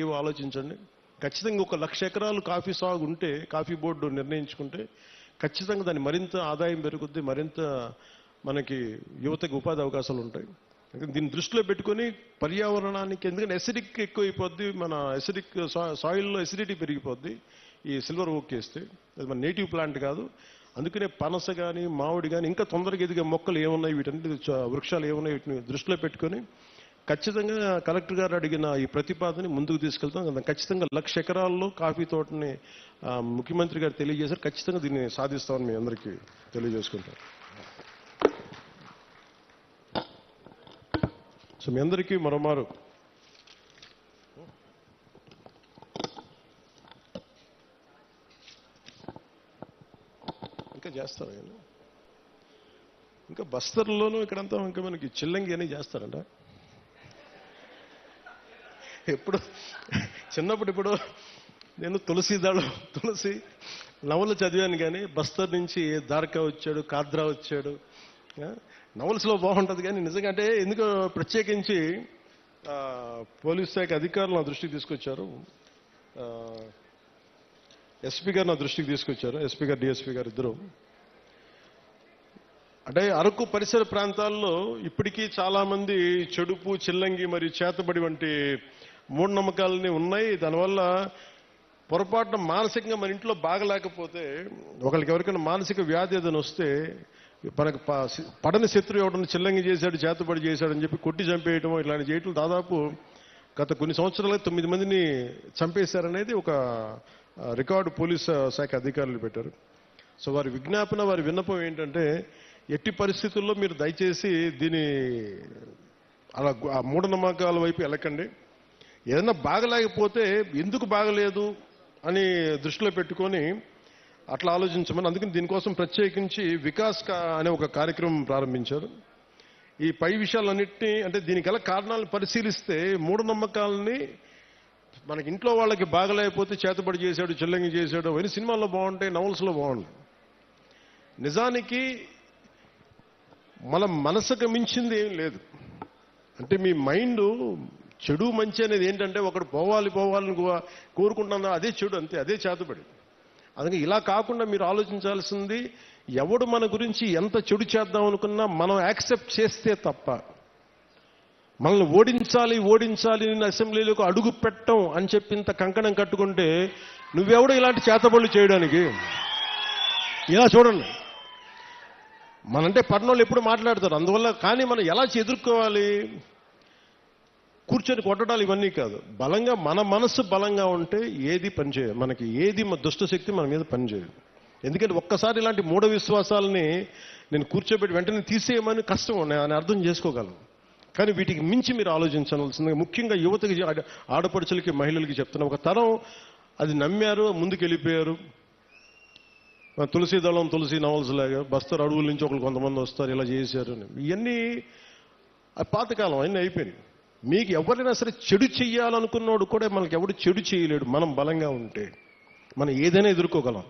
ఏవో ఆలోచించండి. ఖచ్చితంగా ఒక లక్ష ఎకరాలు కాఫీ సాగు ఉంటే కాఫీ బోర్డు నిర్ణయించుకుంటే ఖచ్చితంగా దాని మరింత ఆదాయం పెరుగుద్ది మరింత మనకి యువతకి ఉపాధి అవకాశాలు ఉంటాయి. దీన్ని దృష్టిలో పెట్టుకొని పర్యావరణానికి ఎందుకంటే ఎసిడిక్ ఎక్కువైపోద్ది మన ఎసిడిక్ సాయిల్లో ఎసిడిటీ పెరిగిపోద్ది ఈ సిల్వర్ ఓక్ వేస్తే. అది మన నేటివ్ ప్లాంట్ కాదు. అందుకనే పనస కానీ మామిడి కానీ ఇంకా తొందరగా ఎదిగే మొక్కలు ఏమున్నాయి వీటన్నిటి వృక్షాలు ఏమున్నాయి వీటిని దృష్టిలో పెట్టుకొని ఖచ్చితంగా కలెక్టర్ గారు అడిగిన ఈ ప్రతిపాదన ముందుకు తీసుకెళ్తాం. ఖచ్చితంగా లక్ష ఎకరాల్లో కాఫీ తోటని ముఖ్యమంత్రి గారు తెలియజేశారు. ఖచ్చితంగా దీన్ని సాధిస్తామని మీ అందరికీ తెలియజేసుకుంటాం. సో మీ అందరికీ మరోమారు. ఇంకా చేస్తారు? ఇంకా బస్తర్లోనూ ఇక్కడంతా ఇంకా మనకి చిల్లంగి అని చేస్తారంట. ఎప్పుడు చిన్నప్పుడు ఇప్పుడు నేను తులసి తులసి నవలు చదివాను కానీ బస్తర్ నుంచి దార్కా వచ్చాడు కాద్రా వచ్చాడు. నవల్స్లో బాగుంటుంది కానీ నిజంగా అంటే ఎందుకు ప్రత్యేకించి పోలీస్ శాఖ అధికారులు నా దృష్టికి తీసుకొచ్చారు. ఎస్పీ గారు నా దృష్టికి తీసుకొచ్చారు ఎస్పీ గారు డిఎస్పీ గారు ఇద్దరు. అంటే అరకు పరిసర ప్రాంతాల్లో ఇప్పటికీ చాలామంది చెడుపు చిల్లంగి మరియు చేతబడి వంటి మూఢనమ్మకాలని ఉన్నాయి. దానివల్ల పొరపాటున మానసికంగా మన ఇంట్లో బాగలేకపోతే ఒకరికి ఎవరికైనా మానసిక వ్యాధి ఏదైనా వస్తే మనకు పడని శత్రువు ఎవడన్నా చిల్లంగి చేశాడు చేతబడి చేశాడు అని చెప్పి కొట్టి చంపేయటం ఇలాంటి చేయటం దాదాపు గత కొన్ని సంవత్సరాలుగా తొమ్మిది మందిని చంపేశారనేది ఒక రికార్డు పోలీస్ శాఖ అధికారులు పెట్టారు. సో వారి విజ్ఞాపన వారి విన్నపం ఏంటంటే ఎట్టి పరిస్థితుల్లో మీరు దయచేసి దీని అలా మూఢనమ్మకాల వైపు వెళ్ళకండి ఏదైనా బాగలేకపోతే ఎందుకు బాగలేదు అని దృష్టిలో పెట్టుకొని అట్లా ఆలోచించమని అందుకని దీనికోసం ప్రత్యేకించి వికాస్ అనే ఒక కార్యక్రమం ప్రారంభించారు. ఈ పై విషయాలన్నింటినీ అంటే దీనికి గల కారణాలను పరిశీలిస్తే మూఢనమ్మకాలని మనకి ఇంట్లో వాళ్ళకి బాగలేకపోతే చేతబడి చేశాడు చెల్లంగి చేశాడు అవన్నీ సినిమాల్లో బాగుంటాయి నవల్స్లో బాగుంటాయి. నిజానికి మన మనసుకు మించింది ఏం లేదు. అంటే మీ మైండ్ చెడు మంచి అనేది ఏంటంటే ఒకడు పోవాలి పోవాలని కో- కోరుకుంటున్నా అదే చెడు అంతే అదే చేతబడి. అందుకే ఇలా కాకుండా మీరు ఆలోచించాల్సింది ఎవడు మన గురించి ఎంత చెడు చేద్దాం అనుకున్నా మనం యాక్సెప్ట్ చేస్తే తప్ప మనల్ని ఓడించాలి ఓడించాలి నేను అసెంబ్లీలోకి అడుగు పెట్టం అని చెప్పి ఇంత కంకణం కట్టుకుంటే నువ్వెవడు ఇలాంటి చేతబడులు చేయడానికి? ఇలా చూడండి. మనంటే పట్టణంలో ఎప్పుడు మాట్లాడతారు అందువల్ల కానీ మనం ఎలా ఎదుర్కోవాలి కూర్చొని కొట్టడాలు ఇవన్నీ కాదు. బలంగా మన మనస్సు బలంగా ఉంటే ఏది పనిచేయదు. మనకి ఏది మ- దుష్ట శక్తి మన మీద పనిచేయదు. ఎందుకంటే ఒక్కసారి ఇలాంటి మూఢ విశ్వాసాలని నేను కూర్చోబెట్టి వెంటనే తీసేయమని కష్టం అని అర్థం చేసుకోగలను. కానీ వీటికి మించి మీరు ఆలోచించాల్సింది ముఖ్యంగా యువతకి ఆడపడుచులకి మహిళలకి చెప్తున్నా. ఒక తరం అది నమ్మారు ముందుకెళ్ళిపోయారు. తులసి దళం తులసి నవల్స్ లాగా బస్తర్ అడవుల నుంచి ఒకరు కొంతమంది వస్తారు ఇలా చేశారు అని. ఇవన్నీ పాతకాలం అన్నీ అయిపోయినాయి. మీకు ఎవరైనా సరే చెడు చెయ్యాలనుకున్నోడు కూడా మనకి ఎవడు చెడు చేయలేడు. మనం బలంగా ఉంటే మనం ఏదైనా ఎదుర్కోగలం.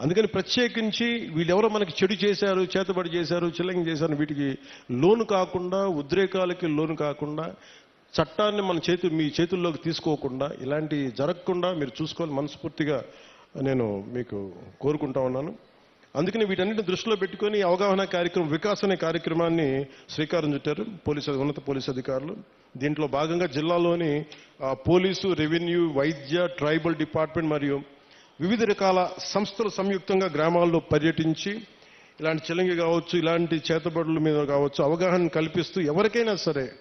అందుకని ప్రత్యేకించి వీళ్ళెవరో మనకి చెడు చేశారు చేతబడి చేశారు చిల్లంగి చేశారు వీటికి లోను కాకుండా ఉద్రేకాలకి లోను కాకుండా చట్టాన్ని మన చేతి మీ చేతుల్లోకి తీసుకోకుండా ఇలాంటి జరగకుండా మీరు చూసుకోవాలి మనస్ఫూర్తిగా నేను మీకు కోరుకుంటా ఉన్నాను. అందుకని వీటన్నిటిని దృష్టిలో పెట్టుకొని అవగాహన కార్యక్రమం వికాసనే అనే కార్యక్రమాన్ని శ్రీకారం చుట్టారు పోలీసు ఉన్నత పోలీసు అధికారులు. దీంట్లో భాగంగా జిల్లాలోని పోలీసు రెవెన్యూ వైద్య ట్రైబల్ డిపార్ట్మెంట్ మరియు వివిధ రకాల సంస్థలు సంయుక్తంగా గ్రామాల్లో పర్యటించి ఇలాంటి చిలంగి కావచ్చు ఇలాంటి చేతబడుల మీద కావచ్చు అవగాహన కల్పిస్తూ ఎవరికైనా సరే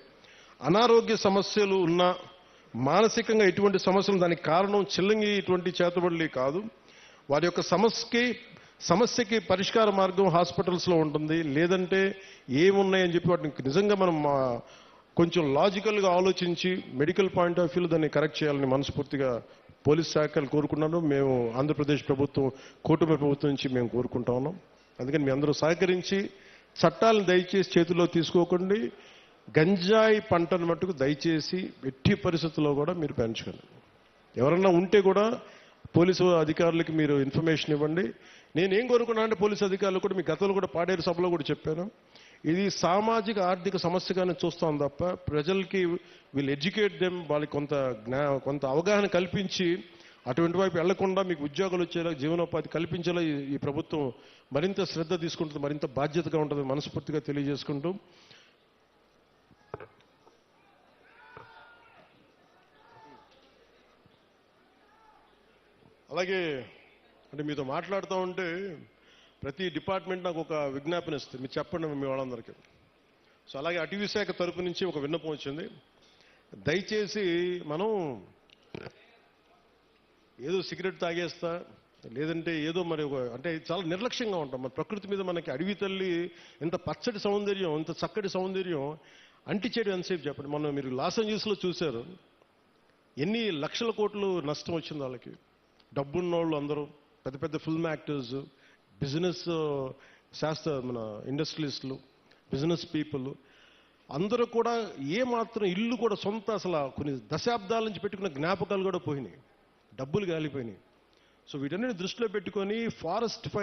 అనారోగ్య సమస్యలు ఉన్నా మానసికంగా ఎటువంటి సమస్యలు దానికి కారణం చిల్లంగి ఇటువంటి చేతబడులే కాదు. వారి యొక్క సమస్యకి సమస్యకి పరిష్కార మార్గం హాస్పిటల్స్లో ఉంటుంది. లేదంటే ఏమున్నాయని చెప్పి వాటిని నిజంగా మనం కొంచెం లాజికల్గా ఆలోచించి మెడికల్ పాయింట్ ఆఫ్ వ్యూలో దాన్ని కరెక్ట్ చేయాలని మనస్ఫూర్తిగా పోలీస్ శాఖలు కోరుకున్నాను మేము ఆంధ్రప్రదేశ్ ప్రభుత్వం కూటమి ప్రభుత్వం నుంచి మేము కోరుకుంటా ఉన్నాం. అందుకని మీ అందరూ సహకరించి చట్టాలను దయచేసి చేతుల్లో తీసుకోకండి. గంజాయి పంటను మట్టుకు దయచేసి ఎట్టి పరిస్థితుల్లో కూడా మీరు పెంచకండి. ఎవరన్నా ఉంటే కూడా పోలీసు అధికారులకి మీరు ఇన్ఫర్మేషన్ ఇవ్వండి. నేను ఏం కోరుకున్నా అంటే పోలీసు అధికారులు కూడా మీ గతంలో కూడా పాడేరు సభలో కూడా చెప్పాను. ఇది సామాజిక ఆర్థిక సమస్యగానే చూస్తాం తప్ప ప్రజలకి వీళ్ళు ఎడ్యుకేట్ దెమ్ వాళ్ళకి కొంత జ్ఞా కొంత అవగాహన కల్పించి అటువంటి వైపు వెళ్ళకుండా మీకు ఉద్యోగాలు వచ్చేలా జీవనోపాధి కల్పించేలా ఈ- ఈ ప్రభుత్వం మరింత శ్రద్ధ తీసుకుంటుంది మరింత బాధ్యతగా ఉంటుంది మనస్ఫూర్తిగా తెలియజేసుకుంటూ. అలాగే అంటే మీతో మాట్లాడుతూ ఉంటే ప్రతి డిపార్ట్మెంట్ నాకు ఒక విజ్ఞాపన ఇస్తుంది. మీరు చెప్పండి మీ వాళ్ళందరికీ. సో అలాగే అటవీ శాఖ తరపు నుంచి ఒక విన్నపం వచ్చింది. దయచేసి మనం ఏదో సిగరెట్ తాగేస్తా లేదంటే ఏదో మరి ఒక అంటే చాలా నిర్లక్ష్యంగా ఉంటాం. మన ప్రకృతి మీద మనకి అడవి తల్లి ఇంత పచ్చటి సౌందర్యం ఇంత చక్కటి సౌందర్యం అంటి చెడు ఎంతసేపు చెప్పండి. మనం మీరు లాస్ ఏంజల్స్లో చూశారు. ఎన్ని లక్షల కోట్లు నష్టం వచ్చింది వాళ్ళకి. డబ్బున్న వాళ్ళు అందరూ పెద్ద పెద్ద ఫిల్మ్ యాక్టర్స్ బిజినెస్ శాస్త్ర మన ఇండస్ట్రియలిస్టులు బిజినెస్ పీపుల్ అందరూ కూడా ఏమాత్రం ఇల్లు కూడా సొంత అసలు కొన్ని దశాబ్దాల నుంచి పెట్టుకున్న జ్ఞాపకాలు కూడా పోయినాయి. డబ్బులు గాలిపోయినాయి సో వీటన్నిటి దృష్టిలో పెట్టుకొని ఫారెస్ట్ ఫైర్